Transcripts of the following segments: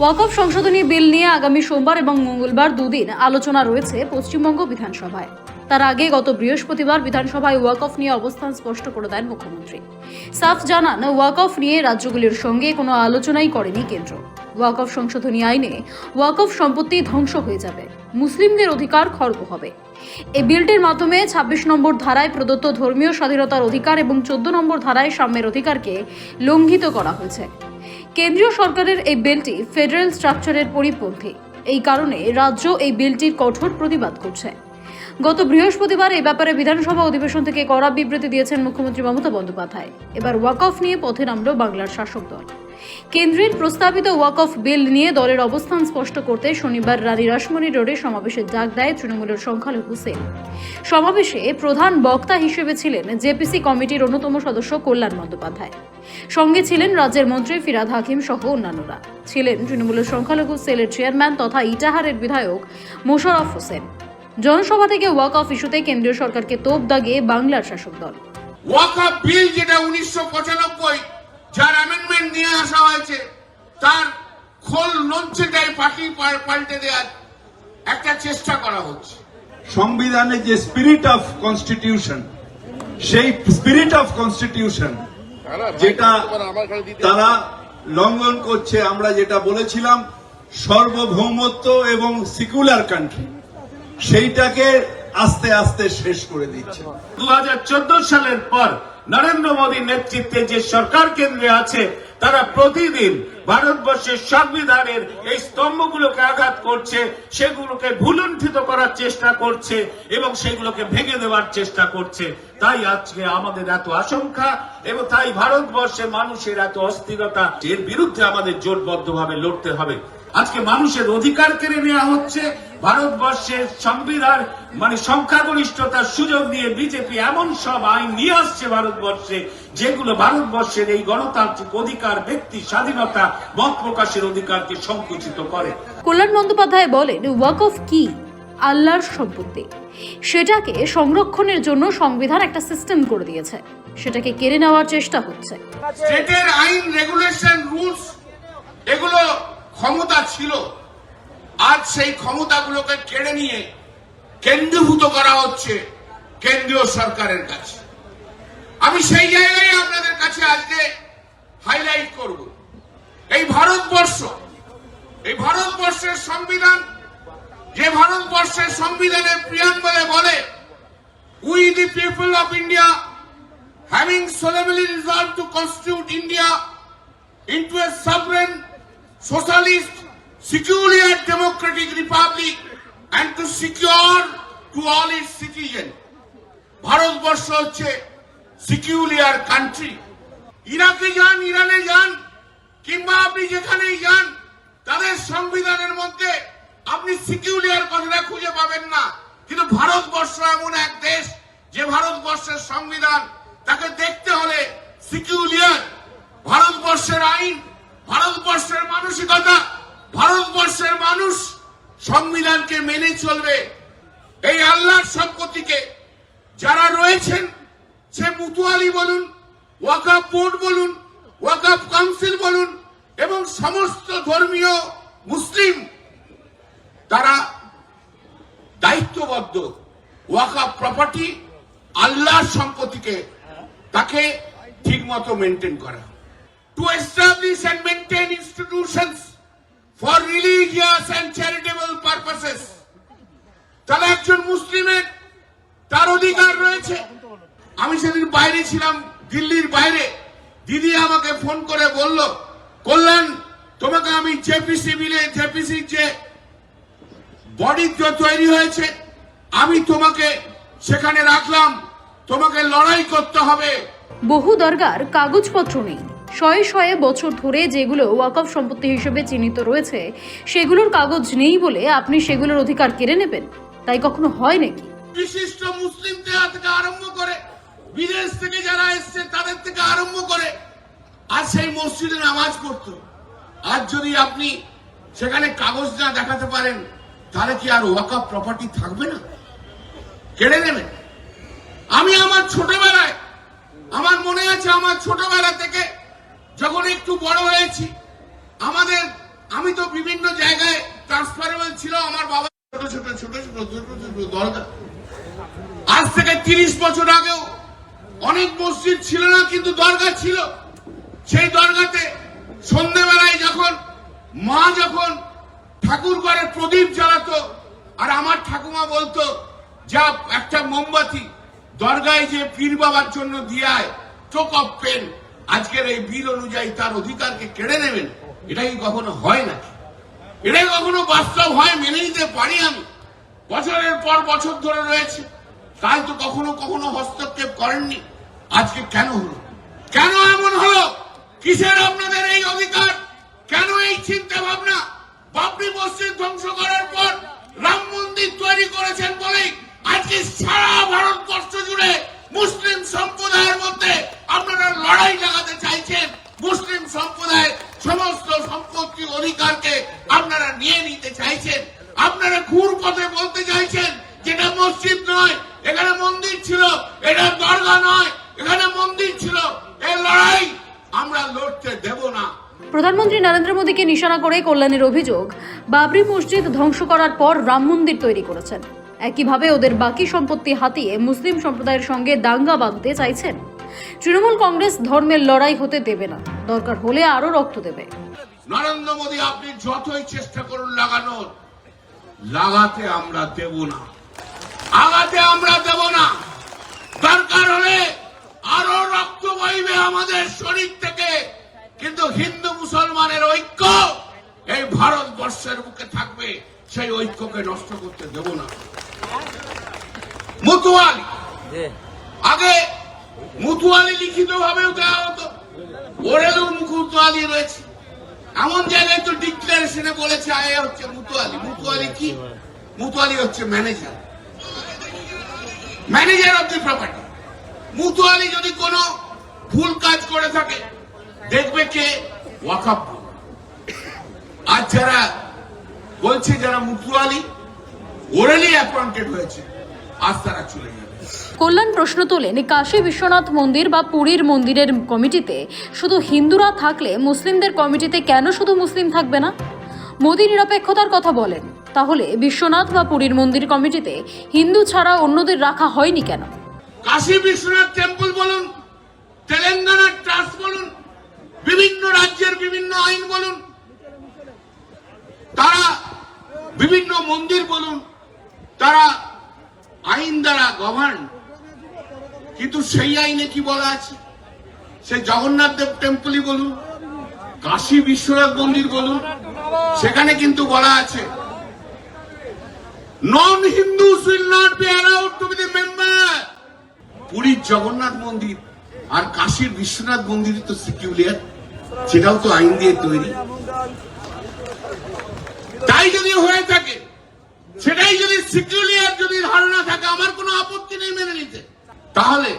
ওয়াকফ সংশোধনী বিল নিয়ে আগামী সোমবার এবং মঙ্গলবার দুদিন আলোচনা রয়েছে পশ্চিমবঙ্গ বিধানসভায়। তার আগে গত বৃহস্পতিবার বিধানসভায় ওয়াকফ নিয়ে অবস্থান স্পষ্ট করে দেন মুখ্যমন্ত্রী। সাফ জানান, ওয়াকফ নিয়ে রাজ্যগুলির সঙ্গে কোনো আলোচনাই করেনি কেন্দ্র। ওয়াকফ সংশোধনী আইনে ওয়াকফ সম্পত্তি ধ্বংস হয়ে যাবে। মুসলিমদের অধিকার খর্ব হবে। এই বিলটির মাধ্যমে ২৬ নম্বর ধারায় প্রদত্ত ধর্মীয় স্বাধীনতার অধিকার এবং চোদ্দ নম্বর ধারায় সাম্যের অধিকারকে লঙ্ঘিত করা হয়েছে। কেন্দ্রীয় সরকারের এই বিলটি ফেডারেল স্ট্রাকচারের পরিপন্থী। এই কারণে রাজ্য এই বিলটির কঠোর প্রতিবাদ করছে। গত বৃহস্পতিবার এই ব্যাপারে বিধানসভা অধিবেশন থেকে কড়া বিবৃতি দিয়েছেন মুখ্যমন্ত্রী মমতা বন্দ্যোপাধ্যায়। এবার ওয়াক অফ নিয়ে পথে নামল বাংলার শাসক দল। কেন্দ্রের প্রস্তাবিত ওয়াকফ বিল নিয়ে দলের অবস্থান স্পষ্ট করতে শনিবার রানী রাসমণি রোডে সমাবেশের ডাক দেয় তৃণমূলের সংখ্যালঘু সেল সমাবেশে প্রধান বক্তা হিসেবে ছিলেন জেপিসি কমিটির অন্যতম সদস্য কল্যাণ বন্দ্যোপাধ্যায়। সঙ্গে ছিলেন রাজ্যের মন্ত্রী ফিরাদ হাকিম সহ অন্যান্যরা। ছিলেন তৃণমূলের সংখ্যালঘু সেলের চেয়ারম্যান তথা ইটাহারের বিধায়ক মোশাররফ হোসেন। জনসভা থেকে ওয়াক অফ ইস্যুতে কেন্দ্রীয় সরকারকে তোপ দাগে বাংলার শাসক দল। ওয়াকআপ বিল যেটা উনিশশো পঁচানব্বই যার অ্যামেন্ডমেন্ট নিয়ে আসা হয়েছে তার খোল নঞ্চেটাই পার্টি পাল্টে দেওয়ার একটা চেষ্টা করা হচ্ছে। সংবিধানের যে স্পিরিট অফ কনস্টিটিউশন সেই স্পিরিট অফ কনস্টিটিউশন যেটা তারা লঙ্ঘন করছে আমরা যেটা বলেছিলাম সর্বভৌমত্ব এবং সিকুলার কান্ট্রি সেইটাকে আস্তে আস্তে শেষ করে দিচ্ছে। দু হাজার চোদ্দ সালের পর নরেন্দ্র মোদীর নেতৃত্বে যে সরকার কেন্দ্রে আছে, তারা প্রতিদিন ভারতবর্ষের সংবিধানের এই স্তম্ভগুলোকে আঘাত করছে, সেগুলোকে ভুলুণ্ঠিত করার চেষ্টা করছে এবং সেগুলোকে ভেঙে দেওয়ার চেষ্টা করছে। তাই আজকে আমাদের এত আশঙ্কা এবং তাই ভারতবর্ষের মানুষের এত অস্থিরতা, এর বিরুদ্ধে আমাদের জোটবদ্ধভাবে লড়তে হবে। আজকে মানুষের অধিকার কেড়ে নেওয়া হচ্ছে। ভারতবর্ষের সংবিধান মানে সংখ্যাগরিষ্ঠতার সুযোগ দিয়ে বিজেপি এমন সব আইন নিয়ে আসছে ভারতবর্ষে যেগুলো ভারতবর্ষের এই গণতান্ত্রিক অধিকার ব্যক্তি স্বাধীনতা মত প্রকাশের অধিকারকে সংকুচিত করে। কল্যাণ বন্দ্যোপাধ্যায় বলেন ওয়াক অফ কি? আল্লাহর সম্পত্তি। সেটাকে সংরক্ষণের জন্য সংবিধান একটা সিস্টেম করে দিয়েছে। সেটাকে কেড়ে নেওয়ার চেষ্টা হচ্ছে। স্টেটের আইন রেগুলেশন রুলস এগুলো ক্ষমতা ছিল। আজ সেই ক্ষমতাগুলোকে কেড়ে নিয়ে কেন্দ্রীভূত করা হচ্ছে কেন্দ্রীয় সরকারের কাছে। আমি সেই জায়গায় আপনাদের কাছে আজকে হাইলাইট করব। এই ভারতবর্ষ এই ভারতবর্ষের সংবিধান যে ভারতবর্ষের সংবিধানের প্রিয়াম্বলে বলে we the people of India having solemnly resolved to constitute India into a sovereign, socialist, secular democratic republic and to secure to all its citizens. ভারতবর্ষ হচ্ছে সিকিউলিয়ার কান্ট্রি ইরাকে যান ইরানে যান কিংবা আপনি যেখানেই যান তাদের সংবিধানের মধ্যে আপনি সিকিউলিয়ার কথাটা খুঁজে পাবেন না কিন্তু ভারতবর্ষ এমন এক দেশ যে ভারতবর্ষের সংবিধান তাকে দেখতে হলে সিকিউলিয়ার ভারতবর্ষের আইন ভারতবর্ষের মানসিকতা ভারতবর্ষের মানুষ সংবিধানকে মেনে চলবে। এই আল্লাহর সম্পত্তিকে যারা রয়েছেন, সে মুতুয়ালি বলুন ওয়াকাফ বোর্ড বলুন ওয়াকাফ কাউন্সিল বলুন এবং সমস্ত ধর্মীয় মুসলিম, তারা দায়িত্ববদ্ধ। ওয়াকাফ প্রপার্টি আল্লাহর সম্পত্তিকে তাকে ঠিক মতো মেনটেন করা। To establish and maintain institutions for religious and charitable purposes তাহলে একজন মুসলিমের তার অধিকার রয়েছে। আমি সেদিন বাইরে ছিলাম, দিল্লির বাইরে। দিদি আমাকে ফোন করে বলল, কল্যাণ, তোমাকে আমি জেপিসি মিলে জেপিসি যে বডি তৈরি হয়েছে, আমি তোমাকে সেখানে রাখলাম। তোমাকে লড়াই করতে হবে। বহু দরগার কাগজপত্র নেই। শয়ে শয়ে বছর ধরে যেগুলো ওয়াকফ সম্পত্তি হিসেবে চিহ্নিত রয়েছে, সেগুলোর কাগজ নেই বলে আপনি সেগুলোর অধিকার কেড়ে নেবেন? তাই কখনো হয় নাকি? বিশিষ্ট মুসলিম থেকে আরম্ভ করে, বিদেশ থেকে যারা এসছে তাদের থেকে আরম্ভ করে, আর সেই মসজিদে নামাজ পড়তো। আজ যদি আপনি সেখানে কাগজ না দেখাতে পারেন, তাহলে কি আর ওয়াকাপ প্রপার্টি থাকবে না? কেড়ে নেবেন? আমি আমার ছোটবেলায়, আমার মনে আছে আমার ছোটবেলা থেকে যখন একটু বড় হয়েছি, আমাদের, আমি তো বিভিন্ন জায়গায় ট্রান্সফারেবল ছিল, আমার বাবা ছোট ছোট ছোট ছোট ছোট ছোট দরগা আজ থেকে তিরিশ বছর আগেও অনেক মসজিদ ছিল না, কিন্তু দরগা ছিল। সেই দরগাতে সন্ধ্যেবেলায় যখন মা যখন ঠাকুর ঘরে প্রদীপ জ্বালাতো, আর আমার ঠাকুমা বলতো, যা একটা মোমবাতি, দরগায় যে পীর বাবার জন্য দিয়ে আয় টোক অফ পেন আজকের এই বিল অনুযায়ী তার অধিকারকে কেড়ে নেবেন এটা কি কখনো হয় না এটাই কখনো বাস্তব হয় মেনে নিতে পারি আমি। বছরের পর বছর ধরে রয়েছে। তাই তো কখনো কখনো হস্তক্ষেপ করেননি। আজকে কেন হলো? কেন এমন হলো? কিসের আপনাদের এই অধিকার? কেন এই চিন্তা ভাবনা বাবরি মসজিদ ধ্বংস করার পর রাম মন্দির তৈরি করেছেন বলেই আজকে সারা ভারতবর্ষ জুড়ে মুসলিম সম্প্রদায়ের মধ্যে আপনারা লড়াই লাগাতে চাইছেন মুসলিম সম্প্রদায়ের সমস্ত সম্পত্তি অধিকারকে আপনারা নিয়ে নিতে চাইছেন। আপনারা ঘুর পথে বলতে চাইছেন যেটা মসজিদ নয়, এখানে মন্দির ছিল, এটা দরগা নয়, এখানে মন্দির ছিল এই লড়াই আমরা লড়তে দেব না। প্রধানমন্ত্রী নরেন্দ্র মোদীকে নিশানা করে কল্যাণের অভিযোগ, বাবরি মসজিদ ধ্বংস করার পর রাম মন্দির তৈরি করেছেন। একইভাবে ওদের বাকি সম্পত্তি হাতিয়ে মুসলিম সম্প্রদায়ের সঙ্গে দাঙ্গা বাঁধতে চাইছেন। তৃণমূল কংগ্রেস ধর্মের লড়াই হতে দেবে না। দরকার হলে আরও রক্ত দেবে। নরেন্দ্র মোদী আপনি যতই চেষ্টা করুন লাগানোর লাগাতে আমরা দেব না। আগাতে আমরা দেব না। দরকার হলে আরও রক্ত বইবে আমাদের শরীর থেকে। কিন্তু হিন্দু মুসলমানের ঐক্য এই ভারতবর্ষের বুকে থাকবে সেই ঐক্যকে নষ্ট করতে দেব না। মুতুয়ালি আগে মুতুয়ালি লিখিত ভাবেও দেওয়া হতো। ওরেও মুতুয়ালি রয়েছে। এমন জায়গায় তো ডিক্লারেশনে বলেছে, আয় হচ্ছে মুতুয়ালি। মুতুয়ালি কি? মুতুয়ালি হচ্ছে manager manager of the property মুতুয়ালি যদি কোনো ভুল কাজ করে থাকে, দেখবে কে? ওয়াকাপ আর যারা বলছে যারা মুতুয়ালি ওরেলি অ্যাপয়েন্টেড হয়েছে আজ তারা চলে যাবে। কল্যাণ প্রশ্ন তোলেন কাশী বিশ্বনাথ মন্দির বা পুরীর মন্দিরের কমিটিতে। শুধু হিন্দুরা থাকলে মুসলিমদের কমিটিতে কেন শুধু মুসলিম থাকবে না? মোদী নিরপেক্ষতার কথা বলেন তাহলে বিশ্বনাথ বা পুরীর মন্দির কমিটিতে হিন্দু ছাড়া অন্যদের রাখা হয়নি কেন? কাশী বিশ্বনাথ টেম্পল বলুন তেলেঙ্গানার ট্রাস্ট বলুন বিভিন্ন রাজ্যের বিভিন্ন আইন বলুন তারা বিভিন্ন মন্দির বলুন তারা আইন দ্বারা গভর্ন কিন্তু সেই আইনে কি বলা আছে? সে জগন্নাথ দেব টেম্পলই বলুন, কাশী বিশ্বনাথ মন্দির বলুন, সেখানে কিন্তু বলা আছে নন অ্যালাউড টু বি পুরীর জগন্নাথ মন্দির আর কাশীর বিশ্বনাথ মন্দির তো সিকিউলিয়ার সেটাও তো আইন দিয়ে তৈরি। তাই যদি হয়ে থাকে সেটাই যদি সিকিউলিয়ার যদি ধারণা থাকে, আমার কোনো আপত্তি নেই মেনে নিতে। তাহলে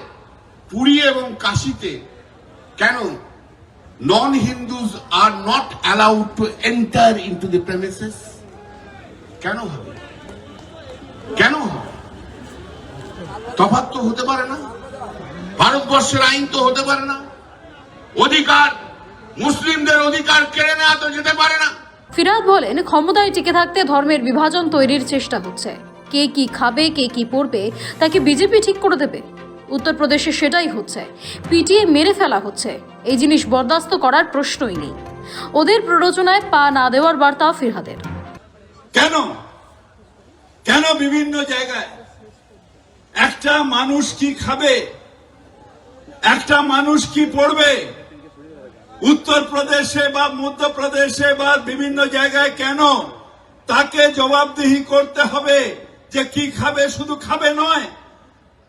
পুরী এবং কাশিতে কেন non Hindus are not allowed to enter into the premises কেন হবে? কেন হবে? তফাৎ তো হতে পারে না। ভারতবর্ষের আইন তো হতে পারে না। অধিকার, মুসলিমদের অধিকার কেড়ে নেওয়া তো যেতে পারে না। ফিরাদ বলেন, ক্ষমতায় টিকে থাকতে ধর্মের বিভাজন তৈরির চেষ্টা হচ্ছে কে কি খাবে, কে কি পড়বে, তাকে বিজেপি ঠিক করে দেবে। উত্তরপ্রদেশে সেটাই হচ্ছে। পিটিয়ে মেরে ফেলা হচ্ছে। এই জিনিস বরদাস্ত করার প্রশ্নই নেই। ওদের প্ররোচনায় পা না দেওয়ার বার্তা ফিরহাদের। কেন? কেন বিভিন্ন জায়গায় একটা মানুষ কি খাবে, একটা মানুষ কি পড়বে? উত্তরপ্রদেশে বা মধ্যপ্রদেশে বা বিভিন্ন জায়গায় কেন তাকে জবাবদিহি করতে হবে যে কি খাবে, শুধু খাবে নয়,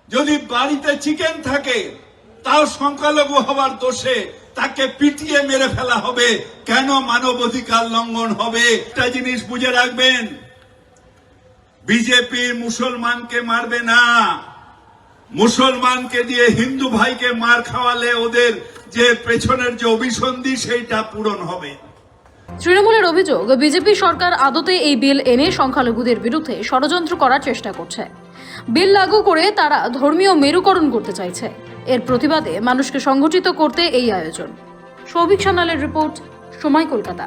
যদি বাড়িতে চিকেন থাকে, তাও সংখ্যালঘু হওয়ার দোষে তাকে পিটিয়ে মেরে ফেলা হবে। কেন মানবাধিকার লঙ্ঘন হবে? একটা জিনিস বুঝে রাখবেন বিজেপি মুসলমানকে মারবে না। মুসলমানকে দিয়ে হিন্দু ভাইকে মার খাওয়ালে ওদের যে পেছনের যে অভিসন্ধি, সেইটা পূরণ হবে। তৃণমূলের অভিযোগ, বিজেপি সরকার আদতে এই বিল এনে সংখ্যালঘুদের বিরুদ্ধে ষড়যন্ত্র করার চেষ্টা করছে। বিল লাগু করে তারা ধর্মীয় মেরুকরণ করতে চাইছে। এর প্রতিবাদে মানুষকে সংগঠিত করতে এই আয়োজন। সৌভিক সানালের রিপোর্ট, সময় কলকাতা।